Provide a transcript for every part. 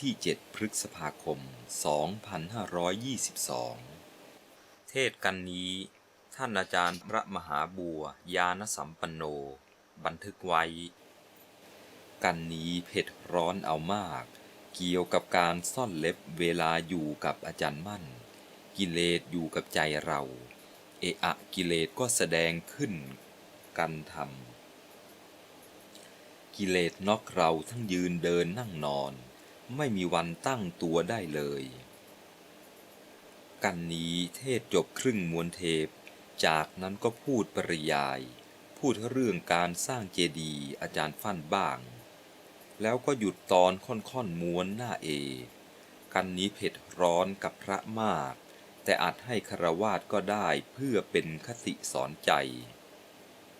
ที่ 7 พฤษภาคม 2522 เทศกันนี้ ท่านอาจารย์พระมหาบัวยานสัมปันโน บันทึกไว้ กันนี้เผ็ดร้อนเอามาก เกี่ยวกับการซ่อนเล็บเวลาอยู่กับอาจารย์มั่น กิเลสอยู่กับใจเรา เอะอะกิเลสก็แสดงขึ้นกันทำกิเลสนอกเราทั้งยืนเดินนั่งนอน ไม่มีวันตั้งตัวได้เลย กันนี้เทศจบครึ่งมวลเทป จากนั้นก็พูดปริยาย พูดเรื่องการสร้างเจดีย์อาจารย์ฟั่นบ้าง แล้วก็หยุดตอนค่อนๆม้วนหน้าเอ กันนี้เผ็ดร้อนกับพระมาก แต่อาจให้คารวาสก็ได้เพื่อเป็นคติสอนใจ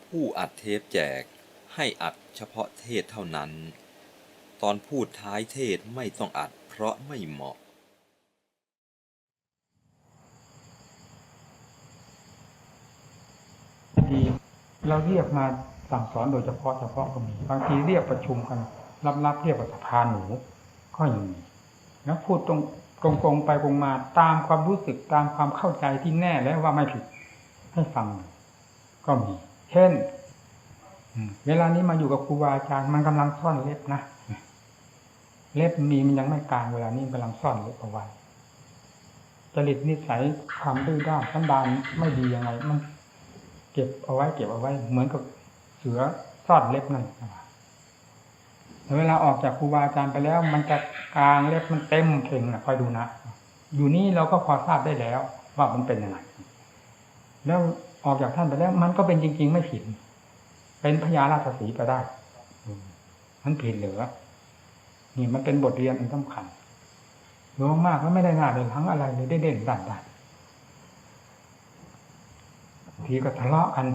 ผู้อัดเทปแจกให้อัดเฉพาะเทศเท่านั้น ตอนพูดท้ายเทศไม่ต้องอัดเพราะไม่เหมาะบางทีเราเรียกมาสั่งสอนโดยเฉพาะเฉพาะก็มีบางทีเรียกประชุมกันรับๆเรียกว่าสภาหนูก็ยังมีแล้วพูดตรงตรงๆไปตรงมาตามความรู้สึกตามความเข้าใจที่แน่แล้วว่าไม่ผิด ให้ฟัง ก็มี เช่นเวลานี้มาอยู่กับครูบาอาจารย์มันกำลังซ่อนเล็บนะ เล็บมีมันยังไม่กลางเวลานี้กำลังซ่อนเล็บเอาไว้จริตนิสัยความดื้อด้านสันดานไม่ดียังไงมัน เก็บเอาไว้เก็บเอาไว้ เหมือนกับเสือซ่อนเล็บนั่นเวลาออกจากครูบาอาจารย์ไปแล้ว มันจะกลางเล็บมันเต็มเข่งนะคอยดูนะอยู่นี่เราก็พอทราบได้แล้ว ว่ามันเป็นยังไงแล้วออกจากท่านไปแล้ว มันก็เป็นจริง ๆ ไม่ผิด เป็นพญาราชสีไปได้มมันผิดเหรือ นี่มันเป็นบทเรียนอันสำคัญรวมมากแล้วไม่ได้หน้าเลยทั้งอะไรเลยได้เด่นดันดันทีก็ทะเลาะกัน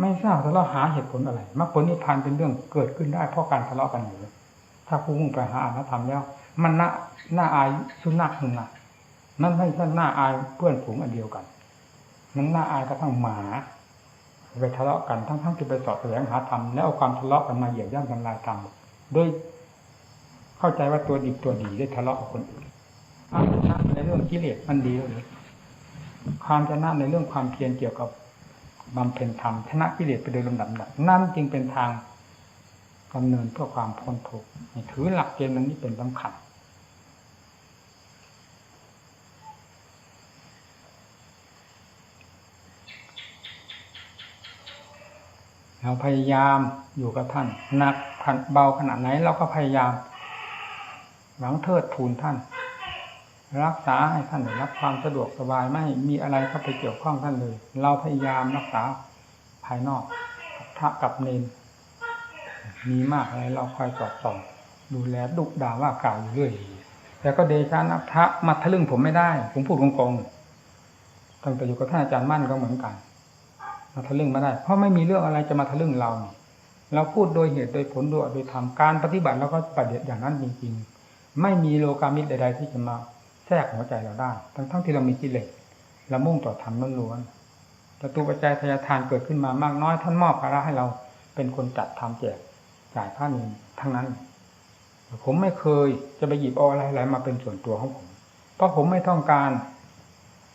ไม่ทราบทะเลาะหาเหตุผลอะไรมรรคผลนิพพานเป็นเรื่องเกิดขึ้นได้เพราะการทะเลาะกันอยู่ถ้าผู้มุ่งไปหาอารธรรมแล้ว มันน่าน่าอายสุนัขหนึ่งนะนั่นไม่ใช่น่าอายเพื่อนฝูงอันเดียวกันมันน่าอายกระทั่งหมาไปทะเลาะกันทั้งทั้งที่ไปสอบแสวงหาธรรมแล้วเอาความทะเลาะกันมาเหยียบย่ำทำลายธรรม โดยเข้าใจว่าตัวดีตัวดีได้ทะเลาะกับคนอื่นความชนะในเรื่องกิเลสมันดีหรือความชนะในเรื่องความเพียรเกี่ยวกับบำเพ็ญธรรมชนะกิเลสไปโดยลำดับนั่นจึงเป็นทางดำเนินเพื่อความพ้นทุกข์ถือหลักเกณฑ์นั้นนี่เป็นสำคัญ เราพยายามอยู่กับท่านหนักขันเบาขนาดไหนเราก็พยายาม หวังเทิดทูนท่าน รักษาให้ท่านรับความสะดวกสบายไม่มีอะไรเข้าไปเกี่ยวข้องท่านเลย เราพยายามรักษาภายนอกพระกับเนนมีมากอะไรเราคอยสอดส่องดูแลดุด่าว่ากล่าวอยู่เรื่อยแต่ก็เดชานักพระมาทะลึ่งผมไม่ได้ ผมพูดตรงๆตั้งแต่อยู่กับท่านอาจารย์มั่นก็เหมือนกัน มาทะลึ่งไม่ได้ เพราะไม่มีเรื่องอะไรจะมาทะลึ่งเรา เราพูดโดยเหตุโดยผลโดยโดยธรรมการปฏิบัติเราก็ปฏิบัติอย่างนั้นจริงๆ ไม่มีโลกามิตรใด ๆ ที่จะมาแทรกหัวใจเราได้ ทั้งทั้งที่เรามีกิเลสเรามุ่งต่อธรรมล้วนๆแต่ตัวปัจจัยทายทานเกิดขึ้นมามากน้อยท่านมอบภาระให้เราเป็นคนจัดทำแจกจ่ายค่าเงินทั้งนั้น ผมไม่เคยจะไปหยิบเอาอะไรอะไรมาเป็นส่วนตัวของผม เพราะผมไม่ต้องการ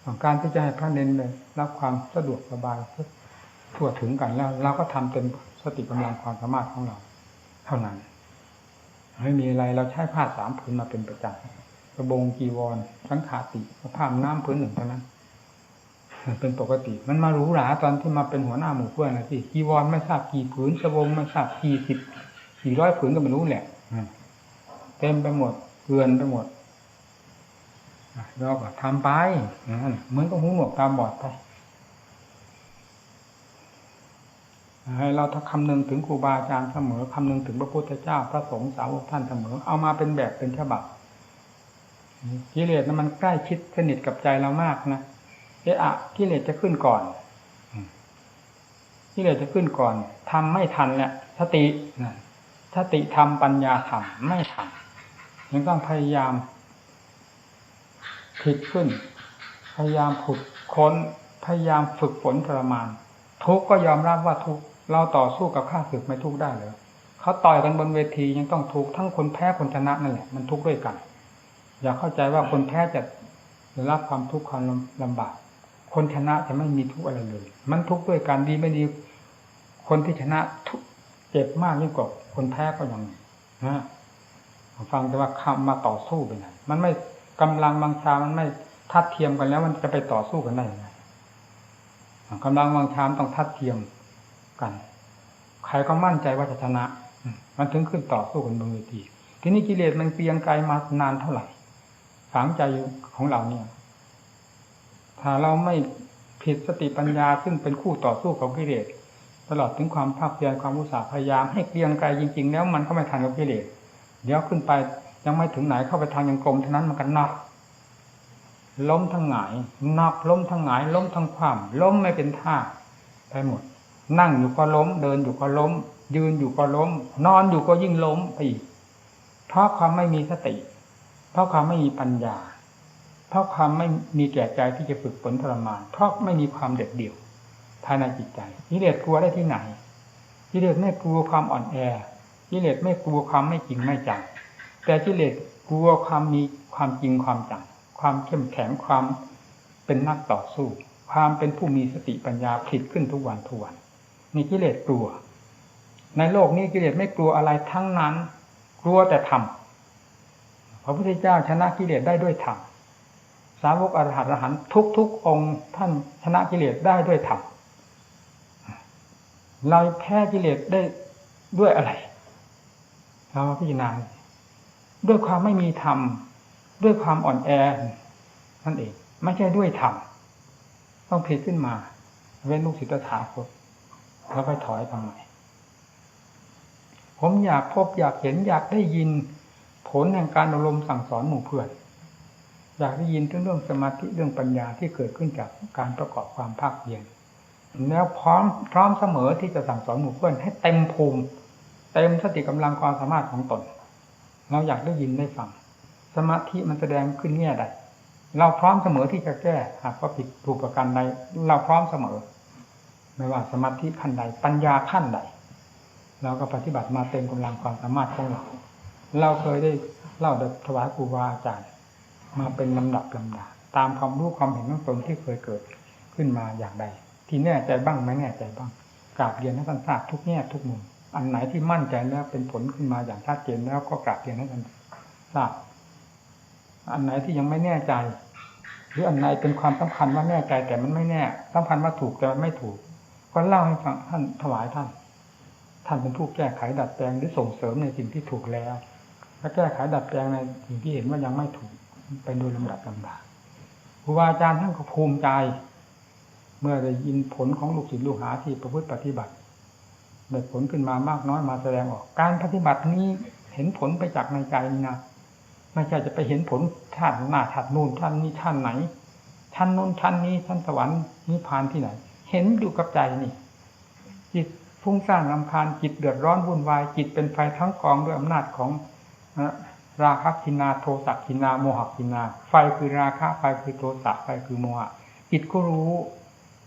ต้องการที่จะให้พระเน้นเลยรับความสะดวกสบาย ทั่วถึงกันแล้วเราก็ทำเต็มสติกำลังความสามารถของเรา เท่านั้นไม่มีอะไรเราใช้ผ้าสามผืนมาเป็นประจำกระบงกีวรสังขาติผ้าน้ำพื้นหนึ่งเท่านั้นเป็นปกติ มันมาหรูหราตอนที่มาเป็นหัวหน้าหมู่เพื่อนนะที่กีวรไม่ทราบกี่ผืนกระบงไม่ทราบกี่สิบกี่ร้อยผืนก็ไม่รู้แหละเต็มไปหมดเกลือนไปหมดเราก็ทำไปเหมือนกับหูหนวกตาบอดไป ให้เราถ้าคำนึงถึงครูบาอาจารย์เสมอคำนึงถึงพระพุทธเจ้าพระสงฆ์สาวกท่านเสมอ เอามาเป็นแบบเป็นฉบับกิเลสนั้นมันใกล้ชิดสนิทกับใจเรามากนะเอะอะกิเลสจะขึ้นก่อนกิเลสจะขึ้นก่อนทำไม่ทันแหละสตินะสติทำปัญญาทำไม่ทันยังต้องพยายามผิดขึ้น พยายามผุดค้น พยายามฝึกฝนทรมาน ทุกก็ยอมรับว่าทุก เราต่อสู้กับข้าศึกไม่ทุกได้เลยเขาต่อยกันบนเวทียังต้องทุกทั้งคนแพ้คนชนะนั่นแหละมันทุกข์ด้วยกัน อย่าเข้าใจว่าคนแพ้จะรับความทุกข์ความลำบาก คนชนะจะไม่มีทุกข์อะไรเลย มันทุกข์ด้วยกันดีไม่ดี คนที่ชนะทุกเจ็บมากยิ่งกว่าคนแพ้ก็ยังนะฟังแต่ว่าคำมาต่อสู้ไปไหนมันไม่กำลังบังชา มันไม่ทัดเทียมกันแล้ว มันจะไปต่อสู้กันได้ยังไงกำลังบังชามต้องทัดเทียม กัน ใครก็มั่นใจว่าจะชนะ มันถึงขึ้นต่อสู้กันบนเวทีทีนี้กิเลสมันเปลียงไกลมานานเท่าไหร่ฝังใจของเราเนี่ย ถ้าเราไม่ผิดสติปัญญาซึ่งเป็นคู่ต่อสู้ของกิเลสตลอดถึงความภาคเพียรความอุตสาห์พยายามให้เกลียงไกลจริง ๆ แล้วมันก็ไม่ทันกับกิเลสเดี๋ยวขึ้นไปยังไม่ถึงไหนเข้าไปทางยังกลมเท่านั้นมันก็นับล้มทั้งหงายนับล้มทั้งหงายล้มทั้งความล้มไม่เป็นท่าไปหมด นั่งอยู่ก็ล้ม เดินอยู่ก็ล้ม ยืนอยู่ก็ล้ม นอนอยู่ก็ยิ่งล้มไปอีกเพราะความไม่มีสติ เพราะความไม่มีปัญญา เพราะความไม่มีแก่ใจที่จะฝึกฝนทรมาน เพราะไม่มีความเด็ดเดี่ยวภายในจิตใจกิเลสกลัวได้ที่ไหนกิเลสไม่กลัวความอ่อนแอกิเลสไม่กลัวความไม่จริงไม่จังแต่กิเลสกลัวความมีความจริงความจังความเข้มแข็งความเป็นนักต่อสู้ ความเป็นผู้มีสติปัญญาผิดขึ้นทุกวันทุกวัน นี่กิเลสกลัว ในโลกนี้กิเลสไม่กลัวอะไรทั้งนั้น กลัวแต่ธรรมพระพุทธเจ้าชนะกิเลสได้ด้วยธรรมสาวกอรหันต์อรหันต์ทุกๆองค์ท่านชนะกิเลสได้ด้วยธรรมเราแพ้กิเลสได้ด้วยอะไร เราพิจารณาด้วยความไม่มีธรรม ด้วยความอ่อนแอนั่นเอง ไม่ใช่ด้วยธรรม ต้องผิดขึ้นมา เว้นลูกศิษย์ถาคต แล้วไปถอยทำไมผมอยากพบอยากเห็นอยากได้ยินผลแห่งการอบรมสั่งสอนหมู่เพื่อน อยากได้ยินเรื่องสมาธิเรื่องปัญญาที่เกิดขึ้นจากการประกอบความภาคเพียรแล้วพร้อมพร้อมเสมอที่จะสั่งสอนหมู่เพื่อน ให้เต็มภูมิ เต็มสติกำลังความสามารถของตน เราอยากได้ยินได้ฟัง สมาธิมันแสดงขึ้นแง่ใดเราพร้อมเสมอที่จะแก้หากว่าผิดถูกประการใดเราพร้อมเสมอ ไม่ว่าสมาธิขั้นใด ปัญญาขั้นใดเราก็ปฏิบัติมาเต็มกำลังความสามารถของเรา เราเคยได้เล่าเดถวายครูบาอาจารย์มาเป็นลำดับลำดาตามความรู้ความเห็นของตนที่เคยเกิดขึ้นมาอย่างใด ที่แน่ใจบ้างไม่แน่ใจบ้างกราบเรียนให้ท่านทราบทุกแง่ทุกมุมอันไหนที่มั่นใจแล้วเป็นผลขึ้นมาอย่างชัดเจนแล้วก็กราบเรียนให้ท่านทราบอันไหนที่ยังไม่แน่ใจ หรืออันไหนเป็นความสำคัญว่าแน่ใจแต่มันไม่แน่สำคัญว่าถูกแต่มันไม่ถูก ก็เล่าให้ฟังท่านถวายท่าน ท่านเป็นผู้แก้ไขดัดแปลงหรือส่งเสริมในสิ่งที่ถูกแล้ว และแก้ไขดัดแปลงในสิ่งที่เห็นว่ายังไม่ถูกเป็นโดยลำดับลำดาครูบาอาจารย์ท่านก็ภูมิใจ เมื่อได้ยินผลของลูกศิษย์ลูกหาที่ประพฤติปฏิบัติได้ผลขึ้นมามากน้อยมาแสดงออก การปฏิบัตินี้เห็นผลไปจากในใจนี่นะไม่ใช่จะไปเห็นผลชาติหน้าชาตินู่นชาตินี้ชาติไหนชั้นนู้นชั้นนี้ชั้นสวรรค์นิพพานที่ไหน เห็นอยู่กับใจนี่ จิตฟุ้งซ่านลำคาญจิตเดือดร้อนวุ่นวายจิตเป็นไฟทั้งกองด้วยอำนาจของราคะกินาโทสะกินาโมหกินา ไฟคือราคะไฟคือโทสะไฟคือโมหะจิตก็รู้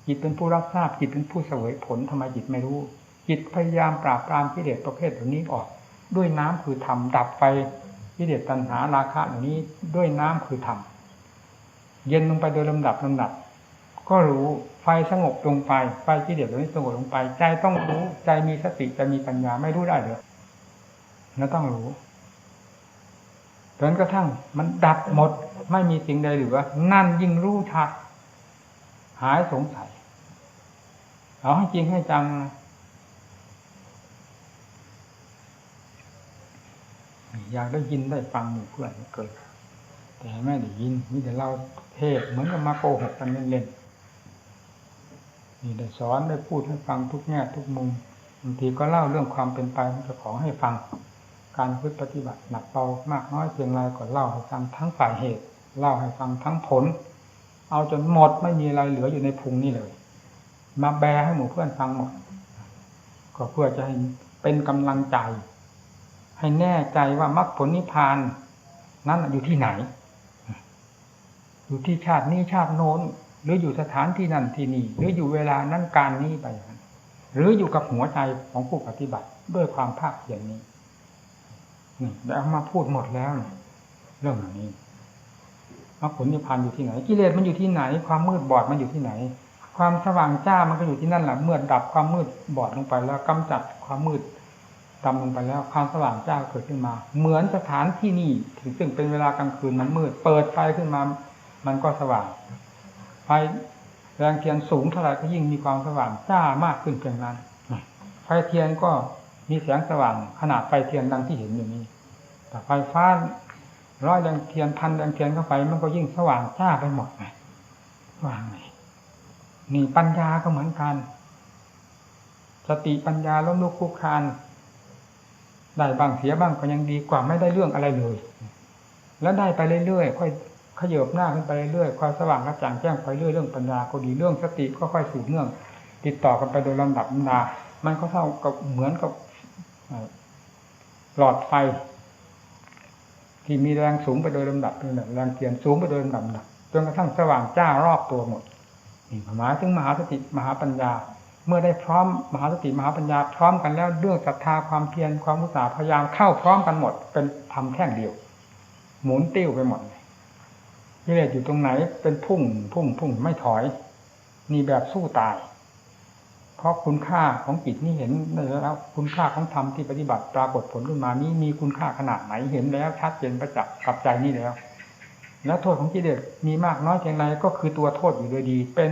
จิตเป็นผู้รับทราบจิตเป็นผู้เสวยผลทำไมจิตไม่รู้ จิตพยายามปราบปรามกิเลสประเภทเหล่านี้ออก ด้วยน้ำคือธรรมดับไฟกิเลสตัณหาราคะเหล่านี้ด้วยน้ำคือธรรมเย็นลงไปโดยลำดับลำดับ ก็รู้ไฟสงบลงไปไฟกิเลสเหล่านี้สงบลงไป ใจต้องรู้ใจมีสติใจมีปัญญาไม่รู้ได้เลยแล้วต้องรู้จนกระทั่ง มันดับหมดไม่มีสิ่งใดเหลือนั่นยิ่งรู้ชัดหายสงสัยเอาให้จริงให้จังอยากได้ยินได้ฟังหมู่เพื่อนเกิด แต่ไม่ได้ยินมีแต่เราเทศเหมือนกับมาโกหกกันเล่นๆ นี่ได้สอนได้พูดให้ฟังทุกแง่ทุกมุมบางทีก็เล่าเรื่องความเป็นไปของเจ้าของให้ฟัง การพึ่ปฏิบัติหนักเบามากน้อยเพียงไรก็เล่าให้ฟังทั้งฝ่ายเหตุ เล่าให้ฟังทั้งผล เอาจนหมดไม่มีอะไรเหลืออยู่ในพุงนี่เลย มาแบให้หมู่เพื่อนฟังหมดก็เพื่อจะให้เป็นกำลังใจ ให้แน่ใจว่ามรรคผลนิพพานนั้นอยู่ที่ไหน อยู่ที่ชาตินี้ชาติโน้น หรืออยู่สถานที่นั่นที่นี่ หรืออยู่เวลานั้นการนี้ไป หรืออยู่กับหัวใจของผู้ปฏิบัติด้วยความภาคเพียรนี้นี่ได้เอามาพูดหมดแล้วเรื่องเหล่านี้มรรคผลนิพพานอยู่ที่ไหน กิเลสมันอยู่ที่ไหน ความมืดบอดมันอยู่ที่ไหน ความสว่างจ้ามันก็อยู่ที่นั่นแหละเมื่อดับความมืดบอดลงไปแล้วกำจัดความมืดดำลงไปแล้วความสว่างจ้าเกิดขึ้นมา เหมือนสถานที่นี่ถึงซึ่งเป็นเวลากลางคืนมันมืด เปิดไฟขึ้นมา มันก็สว่าง แรงเทียนสูงเท่าไหร่ก็ยิ่งมีความสว่างจ้ามากขึ้นเพียงนั้น ไฟเทียนก็มีแสงสว่างขนาดไฟเทียนดังที่เห็นอยู่นี้ แต่ไฟฟ้าร้อยแรงเทียนพันแรงเทียนเข้าไปมันก็ยิ่งสว่างจ้าไปหมดไงว่างไงนี่ปัญญาก็เหมือนกัน สติปัญญาล้มลุกคลุกคานได้บางเสียบ้างก็ยังดีกว่าไม่ได้เรื่องอะไรเลย แล้วได้ไปเรื่อยๆค่อย ขยบหน้าขึ้นไปเรื่อยๆความสว่างกระจ่างแจ้งไปเรื่อยเรื่องปัญญาก็ดีเรื่องสติก็ค่อยสืบเนื่อง ติดต่อกันไปโดยลำดับลำดา มันก็เท่ากับเหมือนกับหลอดไฟ ที่มีแรงสูงไปโดยลำดับลำดับแรงเทียนสูงไปโดยลำดับจนกระทั่งสว่างจ้ารอบตัวหมดนี่หมายถึงมหาสติมหาปัญญา เมื่อได้พร้อมมหาสติมหาปัญญาพร้อมกันแล้วเรื่องศรัทธาความเพียรความอุตสาห์พยายามเข้าพร้อมกันหมด เป็นทำแท่งเดียว หมุนติ้วไปหมดเกิเลสอยู่ตรงไหน เป็นพุ่งพุ่งพุ่งไม่ถอยนี่แบบสู้ตาย เพราะคุณค่าของจิตนี่เห็นแล้วคุณค่าของธรรมที่ปฏิบัติปรากฏผลขึ้นมานี้มีคุณค่าขนาดไหนเห็นแล้วชัดเจนประจักษ์กับใจนี่แล้ว แล้วโทษของกิเลสมีมากน้อยเพียงไรก็คือตัวโทษอยู่โดยดี เป็น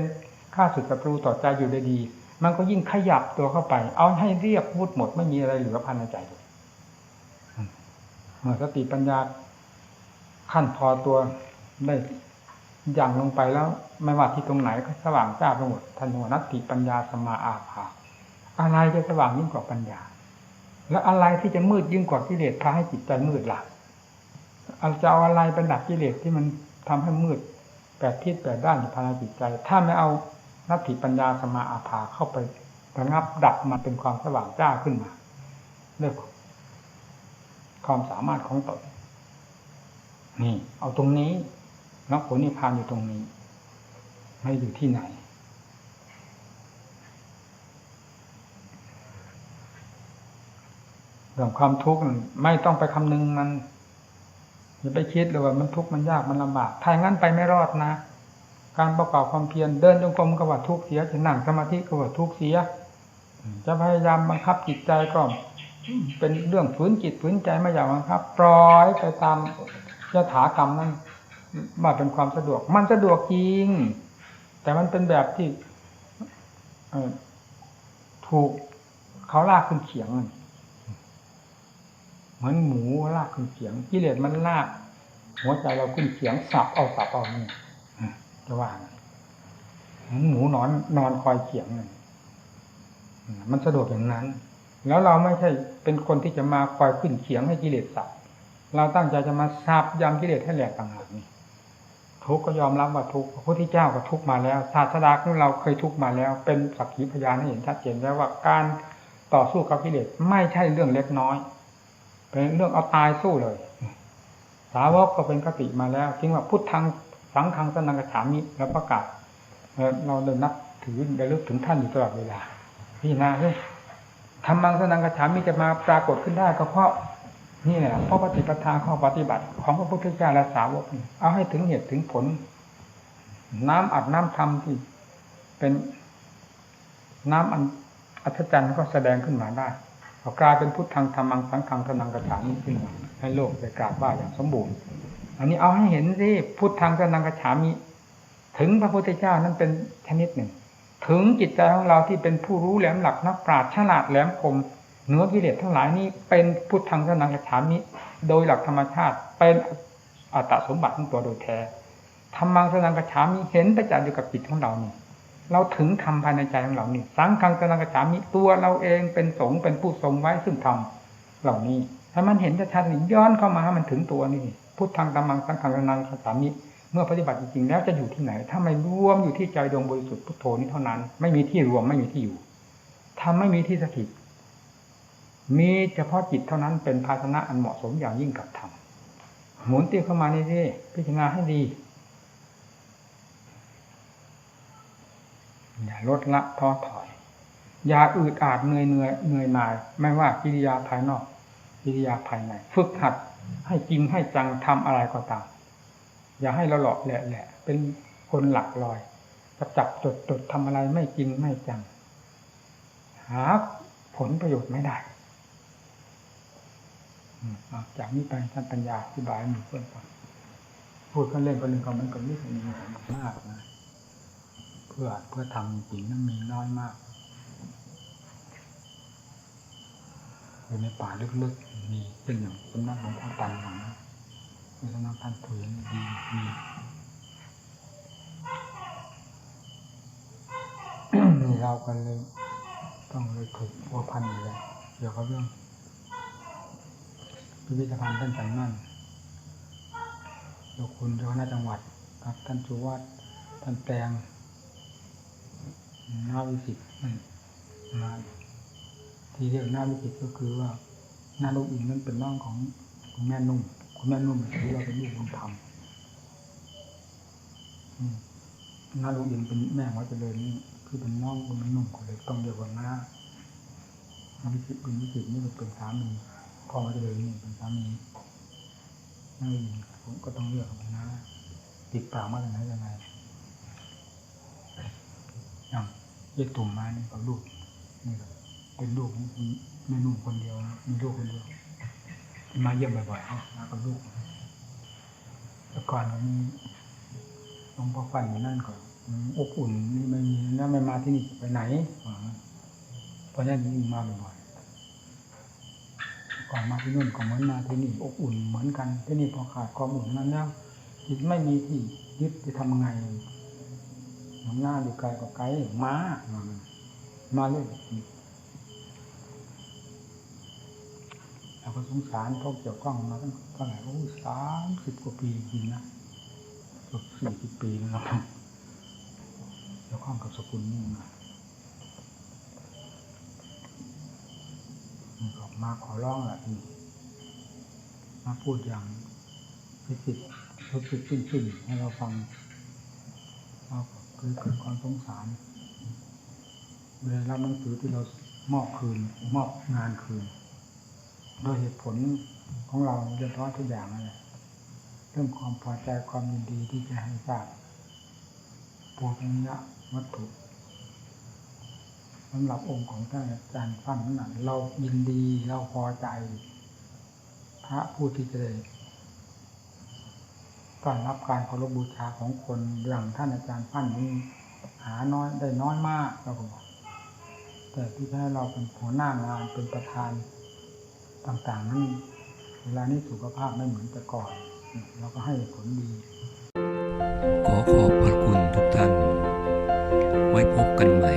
ค่าสุดศัตรูต่อใจอยู่โดยดี มันก็ยิ่งขยับตัวเข้าไป เอาให้เรียบพูดหมดไม่มีอะไรเหลือภายในใจเลยเมื่อสติปัญญาขั้นพอตัว ได้อย่างลงไปแล้ว ไม่ว่าที่ตรงไหนก็สว่างจ้าไปหมดทันวนัตติปัญญาสมาอาภาอะไรจะสว่างยิ่งกว่าปัญญา แล้วอะไรที่จะมืดยิ่งกว่ากิเลสพาให้จิตใจมืดล่ะเอาจะเอาอะไรเป็นดับกิเลสที่มันทำให้มืดแปดทิศแปดด้านอยู่ภายในจิตใจ ถ้าไม่เอานัตถิปัญญาสมาอาภาเข้าไประงับดับมันเป็นความสว่างจ้าขึ้นมาด้วยความสามารถของตนนี่ เอาตรงนี้ มรรคผลนิพพานอยู่ตรงนี้ ไม่อยู่ที่ไหน เรื่องความทุกข์ไม่ต้องไปคำนึงมันอย่าไปคิดเลยว่ามันทุกข์มันยากมันลำบากถ้าอย่างนั้นไปไม่รอดนะ การประกอบความเพียรเดินจงกรมก็ว่าทุกข์เสียจะนั่งสมาธิก็ว่าทุกข์เสีย จะพยายามบังคับจิตใจก็เป็นเรื่องฝืนจิตฝืนใจไม่อยากบังคับปล่อยไปตามยถากรรมนั้น ว่าเป็นความสะดวก มันสะดวกจริง แต่มันเป็นแบบที่ถูกเขาลากขึ้นเขียงเหมือนหมูลากขึ้นเขียงกิเลสมันลาก หัวใจเราขึ้นเขียงสับเอาสับเอานี่จะว่าไงหมูนอนนอนคอยเขียงมันสะดวกอย่างนั้น แล้วเราไม่ใช่เป็นคนที่จะมาคอยขึ้นเขียงให้กิเลสสับเราตั้งใจจะมาสับยำกิเลสให้แหลกต่างหากนี่ ทุกก็ยอมรับว่าทุกพระพุทธเจ้าก็ทุกมาแล้วศาสดาของเราเคยทุกมาแล้ว เป็นสักขีพยานให้เห็นชัดเจนแล้วว่าการต่อสู้กับกิเลสไม่ใช่เรื่องเล็กน้อย เป็นเรื่องเอาตายสู้เลย สาวกก็เป็นคติมาแล้วจึงว่าพุทธังสังฆังสนังกระฉามิแล้วประกาศเราเดินนับถือระลึกถึงท่านอยู่ตลอดเวลาพี่นาเฮ้ยธรรมังสนังกระฉามิจะมาปรากฏขึ้นได้ก็เพราะ นี่แหละเพราะปฏิปทาข้อปฏิบัติของพระพุทธเจ้าและสาวกเอาให้ถึงเหตุถึงผล น้ำอัดน้ำทำที่เป็นน้ำอันอัศจรรย์ก็แสดงขึ้นมาได้ก็กลายเป็นพุทธังธรรมังสังฆังสนังกระฉามิขึ้นมาให้โลกได้กราบไหว่าอย่างสมบูรณ์ อันนี้เอาให้เห็นสิพุทธังสนังกระฉามิถึงพระพุทธเจ้านั้นเป็นชนิดหนึ่ง ถึงจิตใจของเราที่เป็นผู้รู้แหลมหลักนักปราชญ์ฉลาดแหลมคม เนื้อกิเลสทั้งหลายนี้เป็นพุทธังสนังกระฉามิโดยหลักธรรมชาติเป็นอัตสมบัติของตัวโดยแท้ธรรมังสนังกระฉามิเห็นประจักษ์อยู่กับจิตของเรานี่เราถึงทำภายในใจของเรานี่สังฆังสนังกระฉามิตัวเราเองเป็นสงเป็นผู้ทรงไว้ซึ่งธรรมเหล่านี้ถ้ามันเห็นชัดๆนี่ย้อนเข้ามาให้มันถึงตัวนี่พุทธังธรรมังสังฆังสนังกระฉามิเมื่อปฏิบัติจริงๆแล้วจะอยู่ที่ไหน ถ้าไม่รวมอยู่ที่ใจดวงบริสุทธิ์พุทโธนี้เท่านั้น ไม่มีที่รวมไม่มีที่อยู่ทำไม่มีที่สถิต มีเฉพาะจิตเท่านั้นเป็นภาชนะอันเหมาะสมอย่างยิ่งกับธรรมหมุนตีเข้ามานี่สิพิจารณาให้ดีอย่าลดละท้อถอย อย่าอืดอาดเหนื่อยเหนื่อยเหนื่อยหน่าย ไม่ว่ากิริยาภายนอกกิริยาภายใน ฝึกหัดให้จริงให้จังทำอะไรก็ตาม อย่าให้เราหลอกแหละแหละ เป็นคนหลักลอยจับจับจดจดทำอะไรไม่จริงไม่จัง หาผลประโยชน์ไม่ได้ จากนี้ไปท่านปัญญาอธิบายมู่เพื่อนฟังพูดกันเล่นกันหนึ่งก็มันก็ไม่มีมากนะ เพื่อเพื่อทำจริงนั้นมีน้อยมากอยู่ในป่าลึกๆมีเป็นอย่างสำนักของพ่อตันหลังมีสำนักท่านถุยดีมีเรากันเลยต้องเลยถูกพัวพันอยู่เลยเกี่ยวกับเรื่อง พิพิธภัณฑ์ท่านจันนั่นเจ้าคุณเจ้าคณะจังหวัดครับ ท่านจุวัดท่านแตงน้าวิสิตนั่นมาที่เรียกน้าวิสิตก็คือว่าน้าลูกอินนั่นเป็นน้องของคุณแม่นุ่มคุณแม่นุ่มถือว่าเป็นลูกบุญธรรมน้าลูกอินเป็นแม่ของเจริญนี่คือเป็นน้องคุณแม่นุ่มก็เลยต้องเรียกว่าน้านาวิสิตคุณวิสิตนี่มันเป็นสามี พอของเจริญนี่เป็นสามีหน้าลูกอินผมก็ต้องเรียกว่าหน้าติดปากมาจากไหนยังไงอย่างเยตุ่มมานี่ก็ลูกนี่ก็เป็นลูกของแม่นุ่มคนเดียวนะมีลูกคนเดียวมาเยี่ยมบ่อยๆนะมากับลูกแต่ก่อนมันมีหลวงพ่อฟันอยู่นั่นก่อนอบอุ่นนี่ไม่มีนะไม่มาที่นี่ไปไหนว่างั้นเพราะนั้นี่มาบ่อย ก่อนมาที่นู่นก็เหมือนมาที่นี่อบอุ่นเหมือนกันที่นี่พอขาดความอุ่นนั้นแล้วจิตไม่มีที่ยึดจะทำไงน้ำหน้าอยู่ไกลกว่าไกลมามาเลยเราก็สงสารพวกเกี่ยวข้องมาตั้งเท่าไหร่โอ้สามสิบกว่าปีจริงนะเกือบสี่สิบปีแล้วเกี่ยวข้องกับสกุลนี่มานี่ก็ มาขอร้องแหละนี่มาพูดอย่างพิสิทธิ์พิสิทธิ์ขึ้นให้เราฟังเราก็คือเกิดความสงสารเวลารับหนังสือที่เรามอบคืน มอบงานคืน โดยเหตุผลของเราเรียบร้อยทุกอย่างนั่นแหละเรื่องความพอใจความยินดีที่จะให้ทราบปูชนียวัตถุ สำหรับองค์ของท่านอาจารย์ฟั่นนั้นเรายินดีเราพอใจ พระผู้ที่จะได้การรับการเคารพบูชาของคนอย่างท่านอาจารย์พันนี้หาน้อยได้น้อยมากเราก็บอกแต่ที่ให้เราเป็นหัวหน้างานเป็นประธานต่างๆนั้นเวลานี้สุขภาพไม่เหมือนแต่ก่อน เราก็ให้ผลดี ขอขอบพระคุณทุกท่าน ไว้พบกันใหม่